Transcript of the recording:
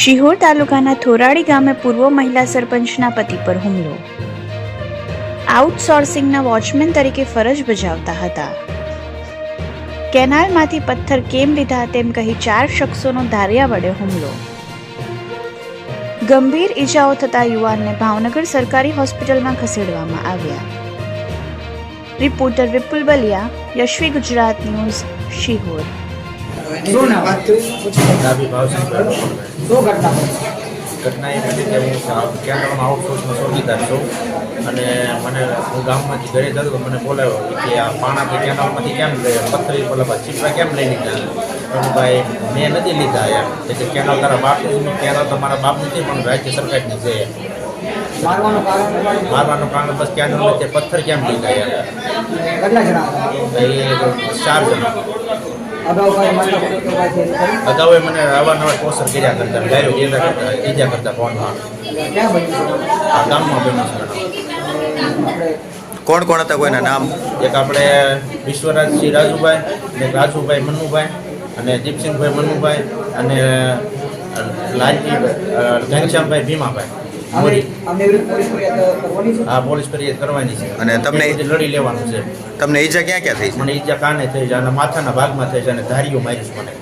શિહોર તાલુકાના થોરાડી ગામે પૂર્વ મહિલા સરપંચના પતિ પર હુમલો. આઉટસોર્સિંગના વોચમેન તરીકે ફરજ બજાવતા હતા. કેનાલમાંથી પથ્થર કેમ લીધા તેમ કહી ચાર શખ્સોનો ધારિયા વડે હુમલો. ગંભીર ઈજાઓ થતા યુવાનને ભાવનગર સરકારી હોસ્પિટલમાં ખસેડવામાં આવ્યા. Reporter Vipul Baliya, Yashvi Gujarat news, Sihor. શું નામ ડાબી ભાવસિંહ શું ઘટના ઘટના એ બની કે હું આઉટસોર્સમાં છું અને મને હું ગામમાંથી ઘરે જતો તો મને બોલાવ્યો કે આ પાણાથી કેનાલમાંથી કેમ લે પથ્થરી બોલા ચીપડા કેમ લઈ લીધા? પણ ભાઈ મેં નથી લીધા એમ. એટલે કેનાલ તારા બાપ. કેનાલ તો મારા બાપ નથી પણ રાજ્ય સરકારની છે. મારવાનું કારણ મારવાનું કારણ બસ કેનાલમાં તે પથ્થર કેમ લીધા એમ કેટલા જણા? ચાર જણા. અગાઉ મને અવારનવાર ટોસર કર્યા કરતા ગાયો ગેલા કરતા ઈજા કરતા ફોનમાં? આ ગામમાં બન્યું છે કોણ કોણ હતા કોઈના નામ? એક આપણે વિશ્વરાજસિંહ રાજુભાઈ એક રાજુભાઈ મનુભાઈ અને દીપસિંહભાઈ મનુભાઈ અને લાલજી ઘનશ્યામભાઈ ભીમાભાઈ. મોરી આમને એવી રીતે પોલીસ ફરિયાદ કરવાની છે? હા પોલીસ ફરિયાદ કરવાની છે. અને તમને- લડી લેવાનું છે. તમને ઈજા ક્યાં ક્યાં થઈ છે? મને ઈજા કાને થઈ છે? અને માથાના ભાગમાં થઈ છે અને ધારીઓ મારીશ મને.